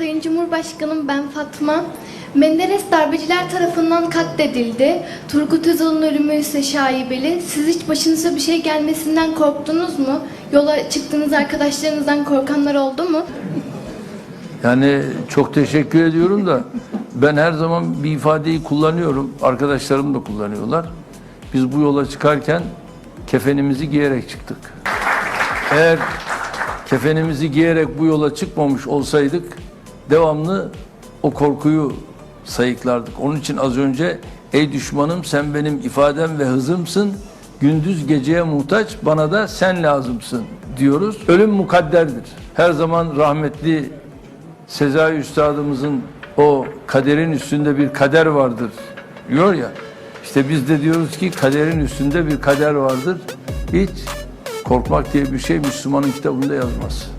Sayın Cumhurbaşkanım ben Fatma. Menderes darbeciler tarafından katledildi. Turgut Özal'ın ölümü ise şaibeli. Siz hiç başınıza bir şey gelmesinden korktunuz mu? Yola çıktığınız arkadaşlarınızdan korkanlar oldu mu? Yani çok teşekkür ediyorum da ben her zaman bir ifadeyi kullanıyorum. Arkadaşlarım da kullanıyorlar. Biz bu yola çıkarken kefenimizi giyerek çıktık. Eğer kefenimizi giyerek bu yola çıkmamış olsaydık devamlı o korkuyu sayıklardık. Onun için az önce ey düşmanım sen benim ifadem ve hızımsın. Gündüz geceye muhtaç bana da sen lazımsın diyoruz. Ölüm mukadderdir. Her zaman rahmetli Sezai Üstadımızın o kaderin üstünde bir kader vardır diyor ya. İşte biz de diyoruz ki kaderin üstünde bir kader vardır. Hiç korkmak diye bir şey Müslümanın kitabında yazmaz.